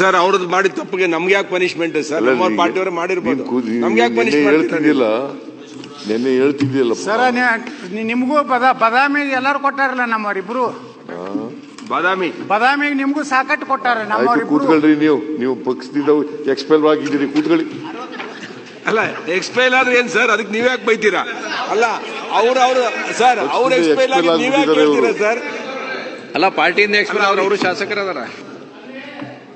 Sir ಅವ್ರದ್ದು ಮಾಡಿದ ತಪ್ಪಿಗೆ ನಮ್ಗೆ ಯಾಕೆ ಪನಿಷ್ಮೆಂಟ್ ಸರ್? ನಮ್ಮ ಪಾರ್ಟಿಯವರು ಮಾಡಿರ್ಬೋದು. ನಮ್ಗೆ ಯಾಕೆ ಪನಿಷ್ಮೆಂಟ್ ಹೇಳ್ತಿದ್ದಿಲ್ಲ ನಿನ್ನೆ ಹೇಳ್ತಿದ್ದಿಲ್ಲ ಸರ್ ನಿಮಗೂ ಬದಾಮಿ ಬದ ಬದಾಮಿಗೆ ಎಲ್ಲರೂ ಕೊಟ್ಟಾರಲ್ಲ ನಮ್ಮವರಿಬ್ರು? ಬಾದಾಮಿ. ಬದಾಮಿಗೆ ನಿಮ್ಗೂ ಸಾಕಟ್ಟು ಕೊಟ್ಟಾರ ಕೂತ್ಕೊಳ್ರಿ ನೀವು. ನೀವು ಪಕ್ಷದಿಂದ ಎಕ್ಸ್ಪೈರ್ ಆಗಿದ್ದೀರಿ ಕೂತ್ಕೊಳ್ಳಿ. ಅಲ್ಲ ಎಕ್ಸ್ಪೈಲ್ ಆದ್ರೆ ಏನ್ ಸರ್? ಅದಕ್ಕೆ ನೀವ್ ಯಾಕೆ ಬೈತೀರಾ? ಅಲ್ಲ ಅವ್ರ ಅವ್ರು ಸರ್ ಅವ್ರ ಎಕ್ಸ್ಪೈರ್ ಎಕ್ಸ್ಪೈಲ್ ಆಗಿ ನೀವ್ ಯಾಕೆ ಸರ್? ಅಲ್ಲ ಪಾರ್ಟಿಯಿಂದ ಎಕ್ಸ್ಪೈರ್ ಅವ್ರು ಅವರು ಶಾಸಕರದಾರ.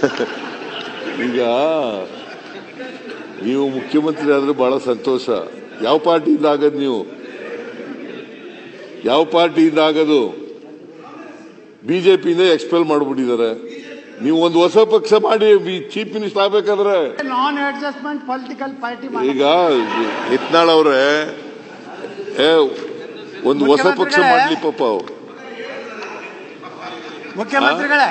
ಈಗ ನೀವು ಮುಖ್ಯಮಂತ್ರಿ ಆದ್ರೆ ಬಹಳ ಸಂತೋಷ. ಯಾವ ಪಾರ್ಟಿಯಿಂದ ಆಗದ್ ನೀವು? ಯಾವ ಪಾರ್ಟಿಯಿಂದ ಆಗದು? ಬಿಜೆಪಿಯಿಂದ ಎಕ್ಸ್ಪೆಲ್ ಮಾಡ್ಬಿಟ್ಟಿದ್ದಾರೆ. ನೀವು ಒಂದು ಹೊಸ ಪಕ್ಷ ಮಾಡಿ ಚೀಫ್ ಮಿನಿಸ್ಟರ್ ಆಗ್ಬೇಕಾದ್ರೆ. ನಾನ್ ಅಡ್ಜಸ್ಟ್ಮೆಂಟ್ ಪೊಲಿಟಿಕಲ್ ಪಾರ್ಟಿ ಈಗ ಹಿತ್ನಾಳ್ ಅವ್ರೆ ಏ ಒಂದು ಹೊಸ ಪಕ್ಷ ಮಾಡ್ಲಿ ಪಾಪ ಅವ್ರು. ಮುಖ್ಯಮಂತ್ರಿಗಳೇ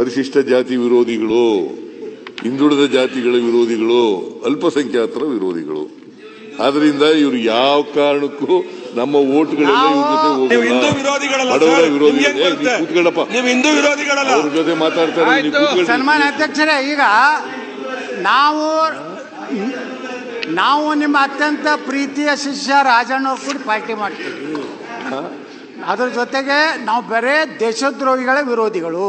ಪರಿಶಿಷ್ಟ ಜಾತಿ ವಿರೋಧಿಗಳು ಹಿಂದುಳಿದ ಜಾತಿಗಳ ವಿರೋಧಿಗಳು ಅಲ್ಪಸಂಖ್ಯಾತರ ವಿರೋಧಿಗಳು. ಆದ್ರಿಂದ ಇವರು ಯಾವ ಕಾರಣಕ್ಕೂ ನಮ್ಮ ಓಟ್ಗಳೆಲ್ಲ ಇವ್ರ ಜೊತೆ ಹೋಗಲ್ಲ. ಬಡವರ? ಕೂತ್ಕೊಳ್ಳಪ್ಪ. ಅವ್ರ ಜೊತೆ ಮಾತಾಡ್ತಾರೆ ಸನ್ಮಾನ ಅಧ್ಯಕ್ಷರೇ ಈಗ ನಾವು ನಾವು ನಿಮ್ಮ ಅತ್ಯಂತ ಪ್ರೀತಿಯ ಶಿಷ್ಯ ರಾಜಣ್ಣ ಕೂಡ ಪಾರ್ಟಿ ಮಾಡ್ತೀವಿ. ಅದ್ರ ಜೊತೆಗೆ ನಾವು ಬರೇ ದೇಶದ್ರೋಹಿಗಳ ವಿರೋಧಿಗಳು.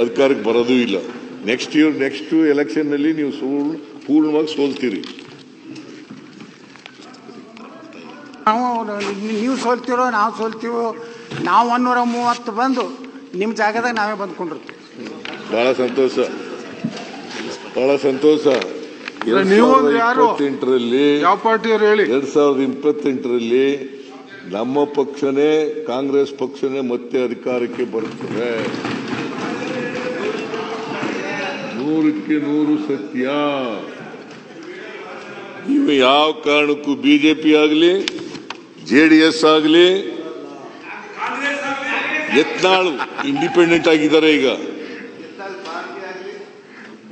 ಅಧಿಕಾರಕ್ಕೆ ಬರೋದೂ ಇಲ್ಲ. ನೆಕ್ಸ್ಟ್ ಇಯರ್ ನೆಕ್ಸ್ಟ್ ಎಲೆಕ್ಷನ್ನಲ್ಲಿ ನೀವು ಸೋಲ್ ಪೂರ್ಣವಾಗಿ ಸೋಲ್ತೀರಿ. ನಾವು ನೀವು ಸೋಲ್ತೀರೋ ನಾವು ಸೋಲ್ತೀವೋ ನಾವು ಒನ್ನೂರ ಮೂವತ್ತು ಬಂದು ನಿಮ್ಮ ಜಾಗದಾಗ ನಾವೇ ಬಂದ್ಕೊಂಡಿರ್ತೀವಿ. ಬಹಳ ಸಂತೋಷ. ಬಹಳ ಸಂತೋಷ? ಇಪ್ಪತ್ತೆಂಟರಲ್ಲಿ ಯಾವ ಪಾರ್ಟಿಯವ್ರು ಹೇಳಿ? ಎರಡ್ ಸಾವಿರದ ಇಪ್ಪತ್ತೆಂಟರಲ್ಲಿ ನಮ್ಮ ಪಕ್ಷನೇ ಕಾಂಗ್ರೆಸ್ ಪಕ್ಷನೇ ಮತ್ತೆ ಅಧಿಕಾರಕ್ಕೆ ಬರುತ್ತದೆ. ನೂರಕ್ಕೆ ನೂರು ಸತ್ಯ. ನೀವು ಯಾವ ಕಾರಣಕ್ಕೂ ಬಿಜೆಪಿ ಆಗಲಿ ಜೆಡಿಎಸ್ ಆಗಲಿ ಎತ್ನಾಳು ಇಂಡಿಪೆಂಡೆಂಟ್ ಆಗಿದ್ದಾರೆ ಈಗ.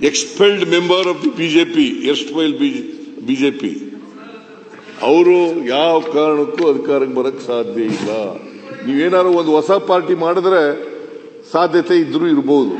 Expelled member of the BJP erstwhile BJP ಅವರು ಯಾವ ಕಾರಣಕ್ಕೂ ಅಧಿಕಾರಕ್ಕೆ ಬರಕ್ಕೆ ಸಾಧ್ಯ ಇಲ್ಲ. ನೀವೇನಾದ್ರು ಒಂದು ಹೊಸ ಪಾರ್ಟಿ ಮಾಡಿದ್ರೆ ಸಾಧ್ಯತೆ ಇದ್ರೂ ಇರಬಹುದು